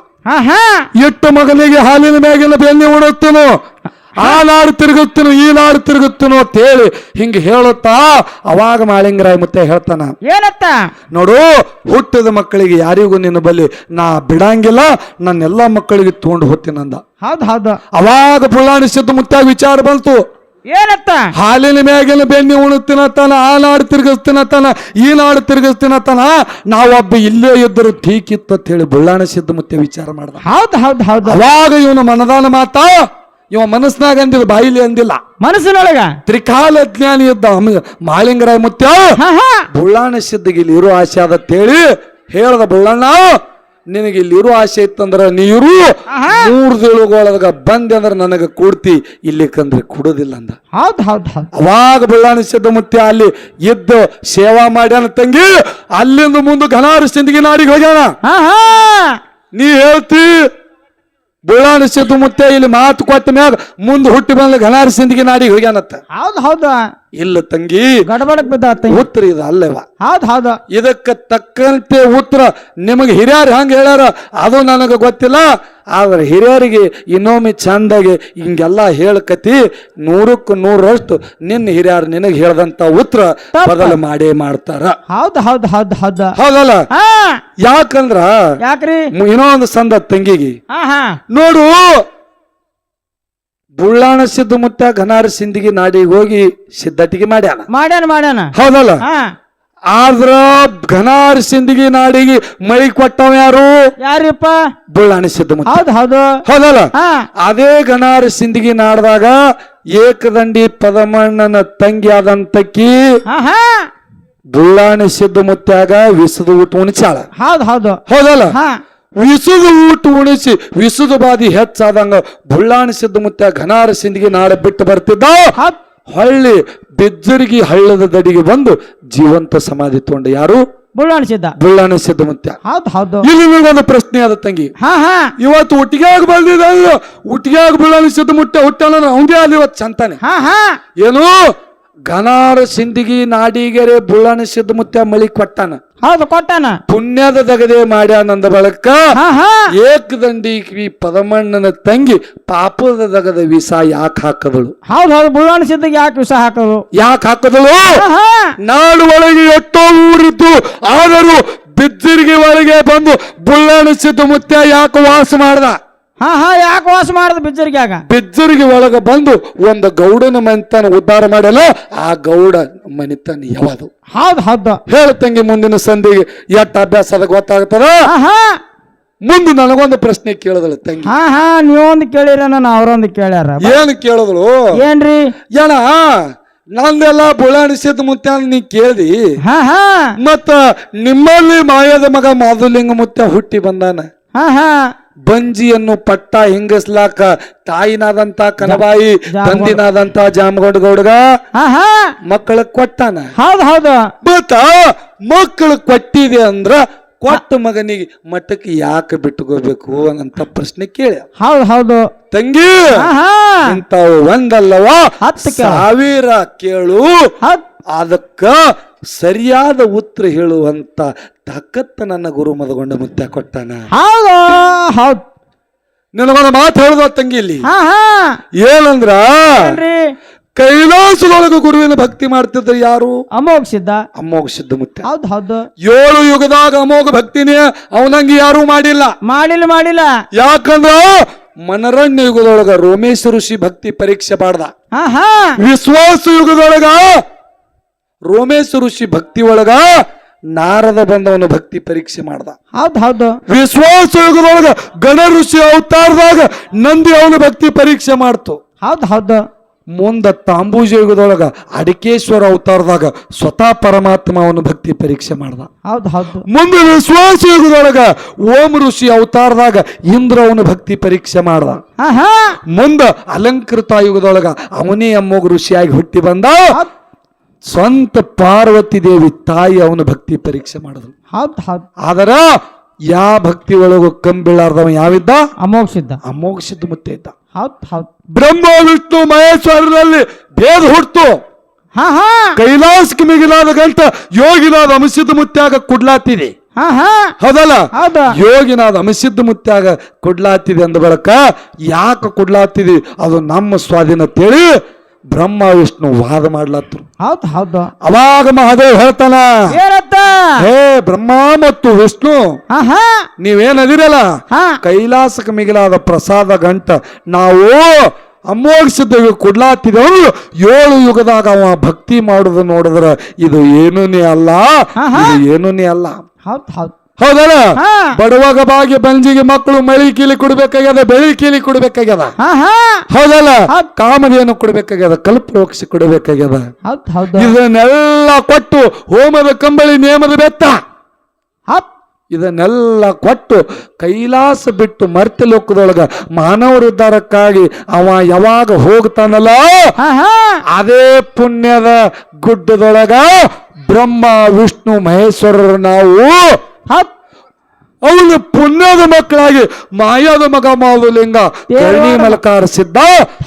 ಎಟ್ಟು ಮಗನಿಗೆ ಹಾಲಿನ ಮ್ಯಾಗಿನ ಬೆನ್ನಿ ಉಡುತ್ತನು ಆ ನಾಡು ತಿರುಗುತ್ತೇನು ಈ ನಾಡು ತಿರುಗುತ್ತೇನು ಅಂತ ಹೇಳಿ ಹಿಂಗೆ ಹೇಳುತ್ತಾ ಅವಾಗ ಮಾಳಿಂಗರಾಯ ಮುತ್ತೆ ಹೇಳ್ತಾನ ಏನತ್ತ? ನೋಡು ಹುಟ್ಟಿದ ಮಕ್ಕಳಿಗೆ ಯಾರಿಗೂ ನಿನ್ನ ಬಲ್ಲಿ ನಾ ಬಿಡಂಗಿಲ್ಲ ನನ್ನೆಲ್ಲ ಮಕ್ಕಳಿಗೆ ತಗೊಂಡು ಹೋಗ್ತೀನಂದ ಹೌದ್ ಹೌದು. ಅವಾಗ ಬುಳ್ಳಾಣಿ ಸಿದ್ಧ ವಿಚಾರ ಬಂತು. ಏನತ್ತ? ಹಾಲಿನ ಮ್ಯಾಗಿನ ಬೆನ್ನಿ ಉಣುತ್ತಿನತ್ತಾನ ಆ ನಾಡು ತಿರುಗಿಸ್ತೀನತ್ತಾನ ಈ ನಾಡು ತಿರುಗಿಸ್ತೀನತ್ತಾನ ನಾವೊಬ್ಬ ಇಲ್ಲೇ ಇದ್ದರು ಠೀಕಿತ್ತು ಅಂತ ಹೇಳಿ ಬುಳ್ಳಾಣ ಸಿದ್ಧ ಮುತ್ತೆ ವಿಚಾರ ಮಾಡ್ದ. ಹೌದು ಹೌದು ಹೌದು. ಅವಾಗ ಇವನು ಮನದಾನ ಮಾತ ಇವ ಮನಸ್ನಾಗ ಅಂದಿಲ್ಲ ಬಾಯಿಲಿ ಅಂದಿಲ್ಲ. ಮನಸ್ಸಿನೊಳಗ? ತ್ರಿಕಾಲ ಜ್ಞಾನಿ ಇದ್ದ ಮಾಲಿಂಗರಾಯ ಮಾಳಿಂಗರಾಯ ಮುತ್ಯ ಬುಳ್ಳಾಣ ಸಿದ್ಧಗೆ ಇಲ್ಲಿ ಇರೋ ಆಸೆ ಹೇಳಿ ಹೇಳ್ದ ಬುಳ್ಳಣ್ಣ ನಿನಗೆ ಇಲ್ಲಿ ಇರೋ ಆಸೆ ಇತ್ತಂದ್ರ ನೀರು. ಮೂರು ದಿಳುಗೊಳಗ ಬಂದೆ ಅಂದ್ರೆ ನನಗೆ ಕೊಡ್ತಿ ಇಲ್ಲಿ ಕಂದ್ರೆ ಕೊಡೋದಿಲ್ಲ ಅಂದ. ಹೌದ್ ಹೌದ್ ಅವಾಗ ಬುಳ್ಳಾಣ ಸಿದ್ಧ ಮುತ್ಯ ಅಲ್ಲಿ ಇದ್ದು ಸೇವಾ ಮಾಡ್ಯಾನ ತಂಗಿ ಅಲ್ಲಿಂದ ಮುಂದೆ ಘನಾರು ಸಿಂದಗಿ ನಾಡಿಗೆ ಹೋಗ್ಯಾನ. ನೀ ಹೇಳ್ತಿ ಬುಳ್ಳಾಣ ಮುತ್ತೆ ಇಲ್ಲಿ ಮಾತು ಕೊಟ್ಟ ಮ್ಯಾಗ ಮುಂದೆ ಹುಟ್ಟಿ ಬಂದ ಘನಾರ ಸಿಂದಗಿ ನಾಡಿಗೆ ಹೋಗ್ಯಾನತ್ತ ಹೌದು ಹೌದು. ಇಲ್ಲ ತಂಗಿ ಗಡಬಡಕ್ ಬಿದ್ದಾತ ಉತ್ತರ ಇದು ಅಲ್ಲವ. ಹೌದು ಹೌದು. ಇದಕ್ಕೆ ತಕ್ಕಂತೆ ಉತ್ತರ ನಿಮಗೆ ಹಿರಿಯರು ಹಂಗೆ ಹೇಳ್ಯಾರ ಅದು ನನಗೆ ಗೊತ್ತಿಲ್ಲ. ಆದ್ರೆ ಹಿರಿಯರಿಗೆ ಇನ್ನೊಮ್ಮೆ ಚಂದಾಗಿ ಹಿಂಗೆಲ್ಲ ಹೇಳ್ಕತಿ ನೂರಕ್ಕೂ ನೂರಷ್ಟು ನಿನ್ನ ಹಿರಿಯರು ನಿನಗೆ ಹೇಳ್ದಂತ ಉತ್ತರ. ಬದಲು ಮಾಡೇ ಮಾಡ್ತಾರ. ಹೌದ ಹೌದ್ ಹೌದ್ ಹೌದ್. ಹೌದಲ್ಲ? ಹಾ. ಯಾಕಂದ್ರ ಯಾಕ್ರಿ? ಇನ್ನೊಂದು ಸಂದ ತಂಗಿಗೆ ಹಾ ಹಾ. ನೋಡು. ಬುಳ್ಳಾಣ ಸಿದ್ದು ಮುತ್ತ ಘನಾರ ಸಿಂದಿಗೆ ನಾಡಿಗೆ ಹೋಗಿ ಸಿದ್ಧಟಿಗೆ ಮಾಡ್ಯಾನ. ಮಾಡ್ಯಾನ ಮಾಡ್ಯಾನ. ಹೌದಲ್ಲ? ಹಾ. ಆದ್ರ ಘನಾರ ಸಿಂದಿಗೆ ನಾಡಿಗೆ ಮೈ ಕೊಟ್ಟವ ಯಾರು? ಯಾರಿಪ್ಪ? ಬುಳ್ಳಾಣಿ ಸಿದ್ಧ ಹೌದು ಹೌದ್ ಹೌದು. ಹೌದಲ್ಲ? ಅದೇ ಘನಾರ್ ಸಿಂದಗಿ ನಾಡ್ದಾಗ ಏಕದಂಡಿ ಪದಮಣ್ಣನ ತಂಗಿ ಆದಂತಕ್ಕಿ ಬುಳ್ಳಾಣಿ ಸಿದ್ಧ ಮುತ್ಯಾಗ ವಿಸದ ಊಟ ಉಣಿಸಾಳ ಹೌದು ಹೌದು. ಹೌದಲ್ಲ? ಹಾ. ವಿಸುದ ಊಟ ಉಣಿಸಿ ವಿಸುದು ಬಾದಿ ಹೆಚ್ಚಾದಂಗ ಬುಳ್ಳಾಣಿ ಮುತ್ಯ ಘನಾರ ಸಿಂದಗಿ ನಾಡ ಬಿಟ್ಟು ಬರ್ತಿದ್ದ? ಹಳ್ಳಿ ಬಿಜ್ಜರಿಗೆ ಹಳ್ಳದ ದಡಿಗೆ ಬಂದು ಜೀವಂತ ಸಮಾಧಿ ತಗೊಂಡ ಯಾರು? ಬುಳ್ಳಾಣಿ ಸಿದ್ಧ ಮುತ್ಯ ಸಿದ್ಧ ಹೌದು ಇಲ್ಲಿ ಒಂದು ಪ್ರಶ್ನೆ ಆದ ತಂಗಿ. ಹಾ ಹಾ. ಇವತ್ತು ಒಟ್ಟಿಗೆಯಾಗ ಒಟ್ಟಿಗೆ ಒಟ್ಟಿಗೆಯಾಗ ಬುಳ್ಳಾಣಿ ಸಿದ್ಧ ಮುಟ್ಟೆ ಹುಟ್ಟಾನ ಅಲ್ಲಿ ಇವತ್ತು ಚಂತಾನೆ ಹಾ ಹಾ. ಏನು? ಗನಾರ ಸಿಂದಿಗಿ ನಾಡಿಗೆರೆ ಬುಳ್ಳಾಣ ಸಿದ್ಧ ಮುತ್ಯ ಮಳಿ ಕೊಟ್ಟಾನ. ಹೌದು ಕೊಟ್ಟಾನ. ಪುಣ್ಯದ ದಗದೆ ಮಾಡ್ಯಾನಂದ ಬಳಕ ಏಕದಂಡಿ ಈ ಪದಮಣ್ಣನ ತಂಗಿ ಪಾಪದ ದಗದ ವಿಷ ಯಾಕೆ ಹಾಕದಳು? ಹೌದು ಹೌದು ಬುಳ್ಳಾಣಿಸಿದ್ದಾಗ ಯಾಕೆ ವಿಷ ಹಾಕದಳು? ಯಾಕೆ ಹಾಕದಳು? ನಾಡು ಒಳಗೆ ಎಷ್ಟೋ ಊರಿದ್ದು ಆದರೂ ಬಿದ್ದಿರಿಗೆ ಒಳಗೆ ಬಂದು ಬುಳ್ಳಾಣ ಸಿದ್ಧ ಮುತ್ಯ ಯಾಕೆ ವಾಸ ಮಾಡ್ದ? ಹಾ ಹಾ ಯಾಕೆ ವಾಸ ಮಾಡದ ಬಿಜ್ಜರಿಗ್ಯಾಗ ಬಿಜ್ಜರಿಗೆ ಒಳಗ ಬಂದು ಒಂದು ಗೌಡನ ಮನಿತನ ಉದ್ಧಾರ ಮಾಡಲ್ಲ ಆ ಗೌಡ ಮನೆತನ ಯಾವುದು? ಹೌದ್ ಹೌದು. ಹೇಳ ತಂಗಿ ಮುಂದಿನ ಸಂಧಿಗೆ ಎಟ್ಟ ಅಭ್ಯಾಸ ಅದ ಗೊತ್ತಾಗ್ತದ? ಹಾ ಹಾ. ಮುಂದೆ ನನಗೊಂದು ಪ್ರಶ್ನೆ ಕೇಳದಳು ತಂಗಿ. ಹಾ ಹಾ ನೀವೊಂದು ಕೇಳಿರ ನಾನು ಅವ್ರೊಂದು ಕೇಳ್ಯಾರ. ಏನು ಕೇಳಿದ್ರು ಏನ್ರಿ? ಏನ ನಂದೆಲ್ಲ ಬುಳಾಣಿಸಿದ ಮುತ್ಯ ಅಂತ ನೀ ಕೇಳ್ದಿ? ಹಾ ಹಾ. ಮತ್ತ ನಿಮ್ಮಲ್ಲಿ ಮಾಯದ ಮಗ ಮಾಧುಲಿಂಗ ಮುತ್ಯ ಹುಟ್ಟಿ ಬಂದಾನ? ಹಾ ಹಾ. ಬಂಜಿಯನ್ನು ಪಟ್ಟ ಹಿಂಗಸ್ಲಾಕ ತಾಯಿನಾದಂತ ಕನಬಾಯಿ. ತಂದಿನಾದಂತ ಜಾಮಗೌಡ ಗೌಡಗ ಮಕ್ಕಳ ಕೊಟ್ಟಾನ. ಹೌದ್ ಹೌದು. ಮತ್ತ ಮಕ್ಕಳು ಕೊಟ್ಟಿದೆ ಅಂದ್ರ ಕೊಟ್ಟ ಮಗನಿಗೆ ಮಠಕ್ಕೆ ಯಾಕೆ ಬಿಟ್ಟುಕೋಬೇಕು ಅನ್ನಂತ ಪ್ರಶ್ನೆ ಕೇಳಿ ಹೌದು ಹೌದು. ತಂಗಿ ಇಂಥವು ಒಂದಲ್ಲವ. ಸಾವಿರ ಕೇಳು. ಅದಕ್ಕ ಸರಿಯಾದ ಉತ್ತರ ಹೇಳುವಂತ ತಾಕತ್ತ ನನ್ನ ಗುರು ಮದಗೊಂಡ ಮುತ್ತ ಕೊಟ್ಟಾನ. ಹೌದು ಹೌದು. ನಿನಗೊಂದು ಮಾತು ಹೇಳುದ ತಂಗಿ ಇಲ್ಲಿ. ಹಾ ಹಾ. ಏನಂದ್ರ? ಏನ್ರಿ ಕೈಲಾಸದೊಳಗ ಗುರುವಿನ ಭಕ್ತಿ ಮಾಡ್ತಿದ್ರು ಯಾರು? ಅಮೋಘ ಸಿದ್ಧ. ಅಮೋಘ ಸಿದ್ಧ ಮುತ್ಯ ಹೌದು ಹೌದು. ಏಳು ಯುಗದಾಗ ಅಮೋಘ ಭಕ್ತಿನೇ ಅವನಂಗೆ ಯಾರು ಮಾಡಿಲ್ಲ. ಮಾಡಿಲ್ಲ ಮಾಡಿಲ್ಲ. ಯಾಕಂದ್ರ ಮನರಣ್ಯ ಯುಗದೊಳಗ ರೋಮೇಶ ಋಷಿ ಭಕ್ತಿ ಪರೀಕ್ಷೆ ಮಾಡ್ದ. ಹಾ ಹಾ. ವಿಶ್ವಾಸ ಯುಗದೊಳಗ ರೋಮೇಶ ಋಷಿ ಭಕ್ತಿ ಒಳಗ ನಾರದ ಬಂದವನು ಭಕ್ತಿ ಪರೀಕ್ಷೆ ಮಾಡ್ದ. ಹೌದ್ ಹೌದು. ವಿಶ್ವಾಸ ಯುಗದೊಳಗ ಗಣ ಋಷಿ ಅವತಾರದಾಗ ನಂದಿ ಅವನು ಭಕ್ತಿ ಪರೀಕ್ಷೆ ಮಾಡ್ತು. ಹೌದ್ ಹೌದು. ಮುಂದ ತಾಂಬೂಜ ಯುಗದೊಳಗ ಅಡಿಕೇಶ್ವರ ಅವತಾರದಾಗ ಸ್ವತಃ ಪರಮಾತ್ಮ ಅವನು ಭಕ್ತಿ ಪರೀಕ್ಷೆ ಮಾಡ್ದ. ಹೌದ್ ಹೌದು. ಮುಂದೆ ವಿಶ್ವಾಸ ಯುಗದೊಳಗ ಓಂ ಋಷಿ ಅವತಾರದಾಗ ಇಂದ್ರ ಅವನು ಭಕ್ತಿ ಪರೀಕ್ಷೆ ಮಾಡ್ದ. ಮುಂದ ಅಲಂಕೃತ ಯುಗದೊಳಗ ಅವನೇ ಅಮ್ಮೋಗ ಋಷಿಯಾಗಿ ಹುಟ್ಟಿ ಬಂದ. ಸ್ವಂತ ಪಾರ್ವತಿ ದೇವಿ ತಾಯಿ ಅವನ ಭಕ್ತಿ ಪರೀಕ್ಷೆ ಮಾಡಿದ್ರು. ಹೌದ್ ಹೌದ್. ಆದರ ಯಾ ಭಕ್ತಿ ಒಳಗು ಕಂಬಿಳಾರ್ದವ ಯಾವಿದ್ದ? ಅಮೋಕ್ಷ ಇದ್ದ ಅಮೋಕ್ಷ ಸಿದ್ಧ ಮುತ್ತೆ ಇದ್ದ ಹೌದ್ ಹೌದ್. ಬ್ರಹ್ಮ ವಿಷ್ಣು ಮಹೇಶ್ವರನಲ್ಲಿ ಭೇದ ಹುಡ್ತು ಹಾ ಹಾ. ಕೈಲಾಸಕ್ಕೆ ಮಿಗಿಲಾದ ಗಂಟ ಯೋಗಿನಾದ ಅಮಸಿದ್ಧ ಮುತ್ಯಾಗ ಕುಡ್ಲಾತಿದೆ. ಹಾ ಹಾ. ಹೌದಲ್ಲ? ಹೌದು. ಯೋಗಿನಾದ ಅಮಸಿದ್ಧ ಮುತ್ಯಾಗ ಕುಡ್ಲಾತಿದೆ ಅಂದ ಬಳಕ ಯಾಕೆ ಕುಡ್ಲಾತಿದಿ? ಅದು ನಮ್ಮ ಸ್ವಾಧೀನ ತಿಳಿ ಬ್ರಹ್ಮ ವಿಷ್ಣು ವಾದ ಮಾಡ್ಲತ್ರು. ಹೌದು ಹೌದು. ಅವಾಗ ಮಹಾದೇವ್ ಹೇಳ್ತಾನ ಏನತ್ತ? ಹೇ ಬ್ರಹ್ಮ ಮತ್ತು ವಿಷ್ಣು ಹಾ ಹಾ ನೀವೇನದಿರಲ್ಲ ಹಾ. ಕೈಲಾಸಕ್ಕೆ ಮಿಗಿಲಾದ ಪ್ರಸಾದ ಗಂಟ ನಾವು ಅಮೋಗಿಸಿದ ಕೊಡ್ಲಾತಿದವನು ಏಳು ಯುಗದಾಗ ಅವ ಭಕ್ತಿ ಮಾಡುದು ನೋಡಿದ್ರ ಇದು ಏನೂನೇ ಅಲ್ಲ ಆಹಾ. ಇದು ಏನೂನೇ ಅಲ್ಲ. ಹೌದು ಹೌದ್. ಹೌದಲ್ಲ? ಬಡವಾಗ ಬಾಗಿ ಬಂಜಿಗೆ ಮಕ್ಕಳು ಮಳಿ ಕೀಲಿ ಕೊಡ್ಬೇಕಾಗ್ಯದ ಬೆಳಿ ಕೀಲಿ ಕೊಡ್ಬೇಕಾಗ್ಯದ? ಹೌದಲ್ಲ? ಕಾಮಧೇನು ಕೊಡ್ಬೇಕಾಗ್ಯದ ಕಲ್ಪವೃಕ್ಷ ಕೊಡ್ಬೇಕಾಗ್ಯದ? ಇದನ್ನೆಲ್ಲ ಕೊಟ್ಟು ಹೋಮದ ಕಂಬಳಿ ನೇಮದ ಬೆತ್ತ ಇದನ್ನೆಲ್ಲ ಕೊಟ್ಟು ಕೈಲಾಸ ಬಿಟ್ಟು ಮರ್ತ್ಯ ಲೋಕದೊಳಗ ಮಾನವರ ಉದ್ಧಾರಕ್ಕಾಗಿ ಅವ ಯಾವಾಗ ಹೋಗ್ತಾನಲ್ಲ? ಅದೇ ಪುಣ್ಯದ ಗುಡ್ಡದೊಳಗ ಬ್ರಹ್ಮ ವಿಷ್ಣು ಮಹೇಶ್ವರರು ನಾವು ಹೌದ್. ಅವನು ಪುಣ್ಯದ ಮಕ್ಕಳಾಗಿ ಮಾಯಾದ ಮಗ ಮಾವುಲಿಂಗ ಕರ್ಣಿ ಮಲಕಾರ ಸಿದ್ಧ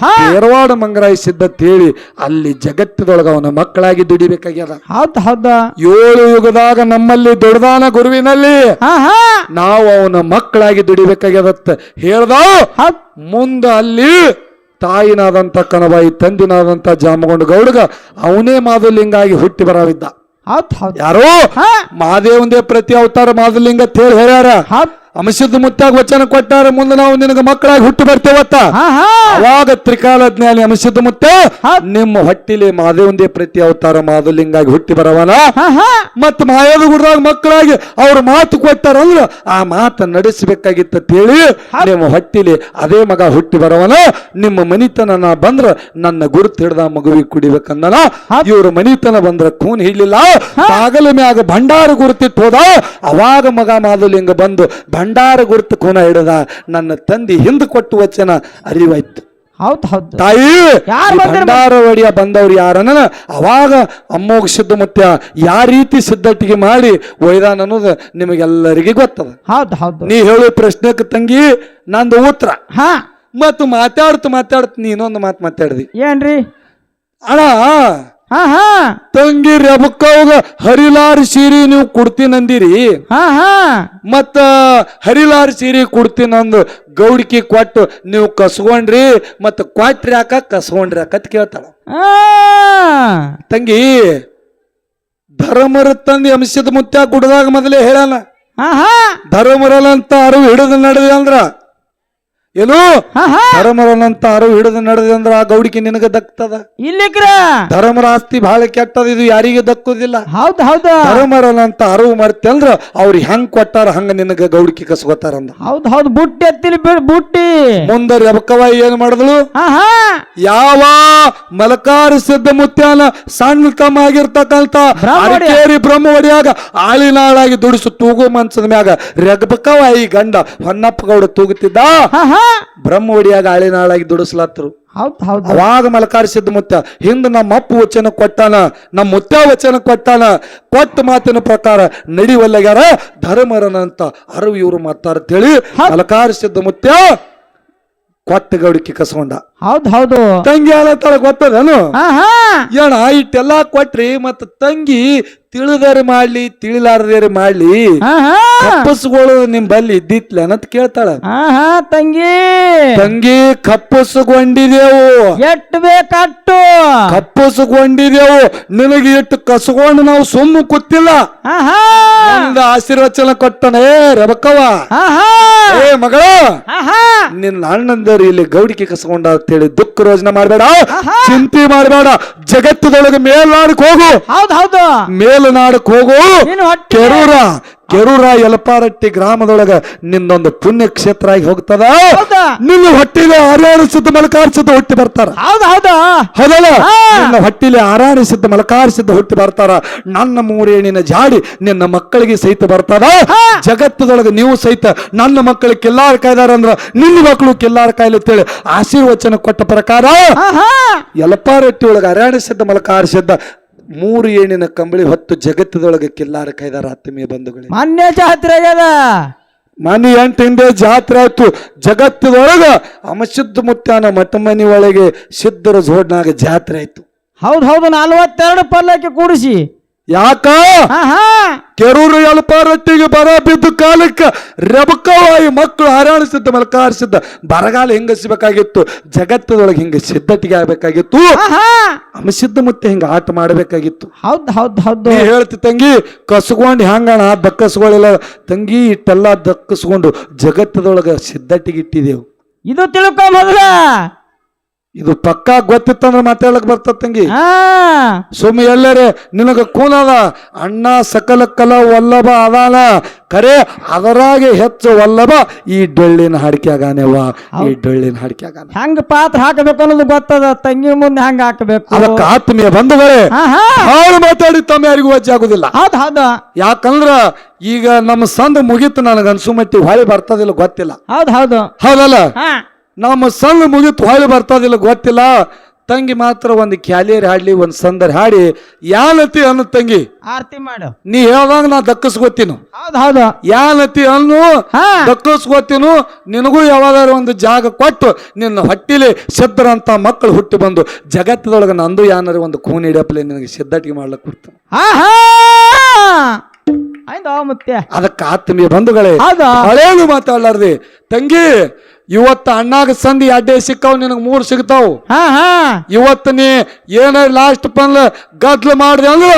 ಹಾ. ಏರವಾಡ ಮಂಗರಾಯ ಸಿದ್ಧ ತೇಳಿ ಅಲ್ಲಿ ಜಗತ್ತದೊಳಗ ಅವನ ಮಕ್ಕಳಾಗಿ ದುಡಿಬೇಕಾಗ್ಯದ. ಹೌದ ಹೌದ. ಏಳು ಯುಗದಾಗ ನಮ್ಮಲ್ಲಿ ದುಡ್ದಾನ ಗುರುವಿನಲ್ಲಿ ನಾವು ಅವನ ಮಕ್ಕಳಾಗಿ ದುಡಿಬೇಕಾಗ್ಯದತ್ತ ಹೇಳ್ದ. ಮುಂದ ಅಲ್ಲಿ ತಾಯಿನಾದಂತ ಕಣಬಾಯಿ ತಂದಿನಾದಂತ ಜಾಮಗೊಂಡ ಗೌಡಗ ಅವನೇ ಮಾದಲಿಂಗಾಗಿ ಹುಟ್ಟಿ ಬರವಿದ್ದ. ಹೌದ್ ಹೌದ್. ಯಾರೋ ಹಾ. ಮಾದೇವಂದೇ ಪ್ರತಿ ಅವತಾರ ಮಾದಲಿಂಗ ಅಂತ ಹೇಳಿ ಹೇಳ್ಯಾರ. ಹೌದ್. ಅಂಶದ ಮುತ್ತಾಗ ವಚನ ಕೊಟ್ಟಾರ ಮುಂದೆ ನಾವು ನಿನಗೆ ಮಕ್ಕಳಾಗಿ ಹುಟ್ಟಿ ಬರ್ತೇವತ್ತ ಹಾ ಹಾ. ಅವಾಗ ತ್ರಿಕಾಲ ಜ್ಞಾನಿ ಅಂಶದ ಮುತ್ತ. ನಿಮ್ಮ ಹೊಟ್ಟಿಲಿ ಮಾದೇವಂದೇ ಪ್ರತಿ ಅವತಾರ ಮಾಧುಲಿಂಗಾಗಿ ಹುಟ್ಟಿ ಬರವನ? ಹಾ ಹಾ. ಮತ್ ಮಾಯದ ಗುಡ್ದಾಗ ಮಕ್ಕಳಾಗಿ ಅವ್ರ ಮಾತು ಕೊಟ್ಟಾರಂದ್ರ ಆ ಮಾತ ನಡೆಸಬೇಕಾಗಿತ್ತ ಹೇಳಿ ನಿಮ್ಮ ಹೊಟ್ಟಿಲಿ ಅದೇ ಮಗ ಹುಟ್ಟಿ ಬರವನ? ನಿಮ್ಮ ಮನಿತನ ನಾ ಬಂದ್ರ ನನ್ನ ಗುರುತು ಹಿಡ್ದ ಮಗುವಿಗೆ ಕುಡಿಬೇಕಂದನ? ಇವ್ರ ಮನಿತನ ಬಂದ್ರ ಖೂನ್ ಹಿಡ್ಲಿಲ್ಲ? ಆಗಲ ಮ್ಯಾಗ ಭಂಡಾರ ಗುರುತಿಟ್ಟು ಹೋದ? ಅವಾಗ ಮಗ ಮಾಧುಲಿಂಗ ಬಂದು ಭಂಡಾರ ಗುರುತು ಕೋನ ಹಿಡದ ನನ್ನ ತಂದೆ ಹಿಂದೆ ಕೊಟ್ಟು ವಚನ ಅರಿವಾಯ್ತು. ಹೌದು ಹೌದ್. ತಾಯಿ? ಭಂಡಾರ ಒಡೆಯ ಬಂದವ್ರು ಯಾರನ್ನ? ಅವಾಗ ಅಮ್ಮೋಗ ಸಿದ್ಧ ಮುತ್ಯ ಯಾವ ರೀತಿ ಸಿದ್ಧಟಿಗೆ ಮಾಡಿ ಒಯ್ದಾನ ಅನ್ನೋದು ನಿಮಗೆಲ್ಲರಿಗೆ ಗೊತ್ತದ. ಹೌದು ಹೌದು. ನೀ ಹೇಳೋ ಪ್ರಶ್ನೆಕ್ಕೆ ತಂಗಿ ನಂದು ಉತ್ತರ. ಹಾ. ಮತ್ತು ಮಾತಾಡ್ತು ಮಾತಾಡ್ತು ನೀನೊಂದು ಮಾತು ಮಾತಾಡ್ದಿ. ಏನ್ರಿ? ಅಣ್ಣ ಹಾ ಹಾ. ತಂಗಿ ಹರಿಲಾರ ಹರಿಲಾರ್ ಸೀರೆ ನೀವು ಕೊಡ್ತೀನಂದಿರಿ. ಹಾ ಹಾ. ಮತ್ತ ಹರಿಲಾರ್ ಸೀರೆ ಕೊಡ್ತೀನಂದು ಗೌಡಿಕೆ ಕೊಟ್ಟು ನೀವು ಕಸ್ಕೊಂಡ್ರಿ ಮತ್ತ ಕೊಟ್ರಿ ಯಾಕ ಕಸ್ಕೊಂಡ್ರಿ ಹಾಕತ್ ಕೇಳ್ತಾಳ. ತಂಗಿ ಧರ್ಮರ ತಂದಿ ಅಂಶದ ಮುತ್ಯ ಗುಡ್ದಾಗ ಮೊದಲೇ ಹೇಳಲ್ಲ ಧರ್ಮರಲ್ಲಂತ ಅರಿವು ಹಿಡಿದು ನಡೆದ ಅಂದ್ರ ಹಾ ಧರ್ಮರಲಂತ ಅರಿವು ಹಿಡಿದು ನಡೆದ ಅಂದ್ರ ಆ ಗೌಡಿಕೆ ನಿನಗ ದಕ್ತದ? ಇಲ್ಲಿಕ್ರ? ಧರ್ಮರ ಆಸ್ತಿ ಬಹಳ ಕೆಟ್ಟದ ಇದು ಯಾರಿಗೆ ದಕ್ಕುದಿಲ್ಲ. ಹೌದ್ ಹೌದ. ಧರ್ಮರಲಂತ ಅರವು ಮಾಡ್ತಿ ಅಂದ್ರ ಅವ್ರು ಹೆಂಗ್ ಕೊಟ್ಟಾರ ಹಂಗ ನಿನಗ ಗೌಡಿಕೆ ಕಸ್ಕೋತಾರಂದ ಹೌದ್ ಹೌದ್. ಬುಟ್ಟಿ ಎತ್ತಿಲಿ ಬುಟ್ಟಿ. ಮುಂದ ರೆಬಕವ ಏನ್ ಮಾಡಿದ್ಳು ಯಾವ ಮಲಕಾರ ಸಿದ್ಧ ಮುತ್ಯಾನ ಸಣ್ಣ ತಮ್ಮ ಆಗಿರ್ತಕ್ಕಂತ. ಅರಕೇರಿ ಬ್ರಹ್ಮ ಒಡೆಯಾಗ ಆಳಿನಾಳಾಗಿ ದುಡಿಸು ತೂಗು ಮನ್ಸದ ಮ್ಯಾಗ ರಗಬಕವಾಯಿ ಈ ಗಂಡ ಹೊನ್ನಪ್ಪ ಗೌಡ ತೂಗುತ್ತಿದ್ದ ಬ್ರಹ್ಮ ಒಡಿಯಾಗ ಆಳಿನಾಳಾಗಿ ದುಡಿಸ್ಲಾತ್ರು ಅವಾಗ ಮಲಕಾರಿಸಿದ್ದ ಮುತ್ತ ಹಿಂದ ನಮ್ಮ ಅಪ್ಪು ವಚನ ಕೊಟ್ಟಾನ ನಮ್ಮ ಮುತ್ತ ವಚನ ಕೊಟ್ಟಾನ ಕೊಟ್ಟ ಮಾತಿನ ಪ್ರಕಾರ ನಡಿವಲ್ಲಗ್ಯಾರ ಧರ್ಮರನಂತ ಅರವು ಇವರು ಮಾತಾರ ಅಂತೇಳಿ ಮಲಕಾರಿಸಿದ್ದ ಮುತ್ಯ ಕೊಟ್ಟ ಗೌಡಿಕೆ ಕಸ್ಕೊಂಡ ಹೌದ್ ಹೌದು. ತಂಗಿ ಆಲತ್ತಾಳ ಗೊತ್ತದನು? ಏನ ಇಟ್ಟೆಲ್ಲಾ ಕೊಟ್ರಿ ಮತ್ತ ತಂಗಿ ತಿಳಿದರೆ ಮಾಡ್ಲಿ ತಿಳಿಲಾರದೇರಿ ಮಾಡ್ಲಿ. ಕಪ್ಪಸ್ಗಳು ನಿಮ್ ಬಲ್ಲಿ ಇದ್ದಿತ್ಲ ಅಂತ ಕೇಳ್ತಾಳ. ತಂಗಿ. ತಂಗಿ ಕಪ್ಪಸ್ಗೊಂಡಿದೆವು. ಎಟ್ ಬೇಕಟ್ಟು? ಕಪ್ಪಸ್ಗೊಂಡಿದೆವು. ನಿನಗೆ ಇಟ್ಟು ಕಸ್ಕೊಂಡು ನಾವು ಸುಮ್ಮ ಕೂತಿಲ್ಲ. ಒಂದು ಆಶೀರ್ವಚನ ಕೊಟ್ಟನೆ ರೆಬಕವ ಏ ಮಗಳ ನಿನ್ನ ಅಣ್ಣಂದರು ಇಲ್ಲಿ ಗೌಡಿಕೆ ಕಸ್ಕೊಂಡ ಅಂತೇಳಿ ದುಃಖ ರೋಜನೆ ಮಾಡಬೇಡ. ಚಿಂತೆ ಮಾಡಬೇಡ. ಜಗತ್ತದೊಳಗೆ ಮೇಲ್ನಾಡಕ್ ಹೋಗು. ಹೌದ್ ಹೌದು. ಮೇಲುನಾಡಕ್ ಹೋಗು. ಕೆರೂರ. ಕೆರೂರ ಯಲಪಾರಟ್ಟಿ ಗ್ರಾಮದೊಳಗ ನಿಂದೊಂದು ಪುಣ್ಯ ಕ್ಷೇತ್ರ ಆಗಿ ಹೋಗ್ತದ? ನಿನ್ನ ಹೊಟ್ಟಿಗೆ ಆರಾಣಿಸಿದ್ದ ಮಲಕಾರಿಸಿದ್ದ ಹುಟ್ಟಿ ಬರ್ತಾರ. ಹೌದ್ ಹೌದು? ಹೌದಲ್ಲ. ನಿನ್ನ ಹೊಟ್ಟಿಲಿ ಆರಾಣಿಸಿದ್ದ ಮಲಕಾರಿಸಿದ್ದ ಹುಟ್ಟಿ ಬರ್ತಾರ. ನನ್ನ ಮೂರೇಣಿನ ಜಾಡಿ ನಿನ್ನ ಮಕ್ಕಳಿಗೆ ಸಹಿತ ಬರ್ತಾರ ಜಗತ್ತದೊಳಗೆ ನೀವು ಸಹಿತ ನನ್ನ ಮಕ್ಕಳು ಕೆಲ್ಲಾರ ಕಾಯ್ದಾರ ಅಂದ್ರ ನಿನ್ನ ಮಕ್ಕಳು ಕೆಲ್ಲಾರ ಕಾಯ್ಲಿ ಅಂತೇಳಿ ಆಶೀರ್ವಚನ ಕೊಟ್ಟ ಪ್ರಕಾರ ಯಲಪಾರಟ್ಟಿ ಒಳಗೆ ಅರಾಣಿಸಿದ್ದ ಮಲಕಾರಿಸಿದ್ದ ಮೂರು ಏಣಿನ ಕಂಬಳಿ ಹೊತ್ತು ಜಗತ್ತದೊಳಗೆ ಕಿಲ್ಲಾರ ಕೈದಾರ ಆತ್ಮೀಯ ಬಂಧುಗಳು. ಮಾನ್ಯ ಜಾತ್ರೆ ಆಗ್ಯದ? ಮನಿ ಎಂಟು ಹಿಂದೆ ಜಾತ್ರೆ ಆಯ್ತು. ಜಗತ್ತದೊಳಗ ಅಮಶುದ್ಧ ಮುತ್ತಾನ ಮಠ ಮನಿ ಒಳಗೆ ಸಿದ್ಧರ ಜೋಡ್ನಾಗ ಜಾತ್ರೆ ಆಯ್ತು. ಹೌದು ಹೌದು ನಲ್ವತ್ತೆರಡು ಪಲ್ಲಕ್ಕೆ ಕೂಡಿಸಿ. ಯಾಕ? ಕೆರೂರು ಎಳಪಾರಟ್ಟಿಗೆ ಬರ ಬಿದ್ದು ಕಾಲಕ್ಕೆ ರೆಬಕವಾಗಿ ಮಕ್ಕಳು ಹರಾಣಿಸಿದ್ದ ಮಲಕಾರಿಸಿದ್ದ. ಬರಗಾಲ ಹಿಂಗ ಸಿಬೇಕಾಗಿತ್ತು ಜಗತ್ತದೊಳಗೆ ಹಿಂಗ ಸಿದ್ಧತೆಗೆ ಆಗ್ಬೇಕಾಗಿತ್ತು. ಅಮಸಿದ್ಧ ಮುತ್ತೆ ಹಿಂಗ ಆಟ ಮಾಡಬೇಕಾಗಿತ್ತು. ಹೌದು ಹೌದು ಹೌದು. ಹೇಳ್ತಿ ತಂಗಿ ಕಸ್ಕೊಂಡು ಹೆಂಗಣ ದಕ್ಕಸ್ಗಳಿಲ್ಲ. ತಂಗಿ ಇಟ್ಟೆಲ್ಲ ದಕ್ಕಸ್ಕೊಂಡು ಜಗತ್ತದೊಳಗ ಸಿದ್ಧತೆಗೆ ಇಟ್ಟಿದೆವು. ಇದು ತಿಳ್ಕೊಂಬ ಇದು ಪಕ್ಕಾ ಗೊತ್ತಿತ್ತಂದ್ರೆ ಮಾತಾಡಕ್ ಬರ್ತದ ತಂಗಿ. ಹಾ. ಸುಮ್ಮ ಎಲ್ಲರೇ ನಿನಗ ಕೂನದ ಅಣ್ಣ ಸಕಲ ಕಲ ವಲ್ಲಭ ಅದಾನ. ಕರೆ ಅದರಾಗೆ ಹೆಚ್ಚು ವಲ್ಲಭ ಈ ಡೊಳ್ಳಿನ ಹಾಡಿಕೆಯಾಗಾನೆವ ಈ ಡೊಳ್ಳಿನ ಹಾಡಿಕೆಯಾಗಾನ. ಹೆಂಗ್ ಪಾತ್ರ ಹಾಕಬೇಕು ಅನ್ನೋದು ಗೊತ್ತದ? ತಂಗಿ ಮುಂದೆ ಹೆಂಗ್ ಹಾಕಬೇಕು? ಅದಕ್ಕೆ ಆತ್ಮೀಯ ಬಂಧುಗಳೇ ಹಾಳು ಮಾತಾಡಿ ತಮ್ಮ ಯಾರಿಗೂ ವಜ್ಜೆ ಆಗುದಿಲ್ಲ. ಯಾಕಂದ್ರ ಈಗ ನಮ್ಮ ಸಂದ ಮುಗೀತು ನನಗೆ ಅನ್ಸುಮಟ್ಟಿ ಹೊಳೆ ಬರ್ತದಿಲ್ಲ ಗೊತ್ತಿಲ್ಲ. ಹೌದು ಹೌದು. ಹೌದಲ್ಲ? ನಮ್ಮ ಸಣ್ಣ ಮುಗಿತು ಹೊಳಿ ಬರ್ತದಿಲ್ಲ ಗೊತ್ತಿಲ್ಲ. ತಂಗಿ ಮಾತ್ರ ಒಂದು ಕ್ಯಾಲಿಯರ್ ಹಾಡ್ಲಿ ಒಂದು ಸಂದರ್ ಹಾಡಿ ಯಾನತಿ ಅನ್ನು ತಂಗಿ. ಆರತಿ ಮಾಡು. ನೀ ಹೇಳ್ದಂಗ ನಾ ದಕ್ಕಿಸ್ಕೊತೀನು. ಹೌದ್ ಹೌದು. ಯಾನತಿ ಅನ್ನು ಹಾ. ದಕ್ಕಸ್ಕೊತೀನು. ನಿನಗೂ ಯಾವಾಗಾರ ಒಂದು ಜಾಗ ಕೊಟ್ಟು ನಿನ್ನ ಹೊಟ್ಟಿಲಿ ಸಿದ್ಧರಂತ ಮಕ್ಕಳು ಹುಟ್ಟಿ ಬಂದು ಜಗತ್ತದೊಳಗೆ ನಂದು ಯಾನಾರು ಒಂದು ಖೂನ್ ಹಿಡಿಯಪ್ಪಲೆ ನಿನಗೆ ಸಿದ್ಧಟಿಗೆ ಮಾಡ್ಲಕ್ ಕೊಡ್ತು ಆಹಾ! ಆಯ್ತು ಅದಕ್ಕೆ ಆತ್ಮೀಯ ಬಂಧುಗಳೇ ಹೌದಾ. ಹಳೇನು ಮಾತಾಡ್ಲಾರ್ದಿ ತಂಗಿ ಇವತ್ತು ಅಣ್ಣಾಗ ಸಂದಿ ಅಡ್ಡೆ ಸಿಕ್ಕಾವ್ ನಿನಗೆ ಮೂರು ಸಿಗ್ತಾವ್. ಹಾ ಹಾ. ಇವತ್ತು ನೀ ಏನ ಲಾಸ್ಟ್ ಪನ್ಲ ಗದ್ಲ ಮಾಡಿದೆ ಅಂದ್ರೆ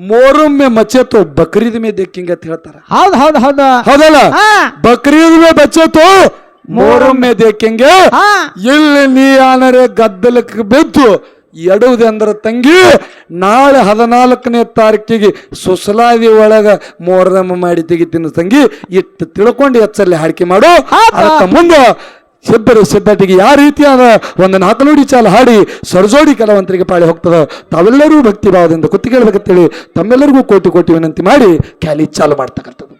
ಮೋರೊಮ್ಮೆ ಮಚ್ಚೆತ್ತು ಬಕ್ರೀದ್ ಮೇ ದೆಕ್ಕಿಂಗ ಅಂತ ಹೇಳ್ತಾರ. ಹೌದ್ ಹೌದ್ ಹೌದ. ಹೌದಲ್ಲ? ಹಾ. ಬಕ್ರೀದ್ ಮೇ ಬಚ್ಚೆತ್ತು ಮೋರೊಮ್ಮೆ. ದೆಕ್ಕಿಂಗೆ ಹಾ. ಇಲ್ಲಿ ನೀ ಆನರೆ ಗದ್ದಲಕ್ಕೆ ಬಿದ್ದು ಎಡುವುದೆ ಅಂದ್ರೆ ತಂಗಿ ನಾಳೆ ಹದಿನಾಲ್ಕನೇ ತಾರೀಕಿಗೆ ಸುಸಲಾದಿ ಒಳಗ ಮೋರಮ್ಮ ಮಾಡಿ ತೆಗಿತೀನಿ ತಂಗಿ ಇಟ್ಟು ತಿಳ್ಕೊಂಡು ಎಚ್ಚಲ್ಲಿ ಹಾಡಿಕೆ ಮಾಡು. ಅದಕ್ಕ ಮುಂದೆ ಸಿದ್ಧರು ಸಿದ್ಧಟಿಗೆ ಯಾವ ರೀತಿಯಾದ ಒಂದು ನಾಲ್ಕು ಚಾಲು ಚಾಲ ಹಾಡಿ ಸರಜೋಡಿ ಕಲಾವಂತರಿಗೆ ಪಾಳಿ ಹೋಗ್ತದ. ತಾವೆಲ್ಲರೂ ಭಕ್ತಿ ಭಾವದಿಂದ ಕುತ್ತಿಗೆ ಹೇಳ್ಬೇಕಂತೇಳಿ ತಮ್ಮೆಲ್ಲರಿಗೂ ಕೋಟಿ ಕೋಟಿ ವಿನಂತಿ ಮಾಡಿ ಖ್ಯಾಲಿ ಚಾಲು ಮಾಡ್ತಕ್ಕಂಥದ್ದು.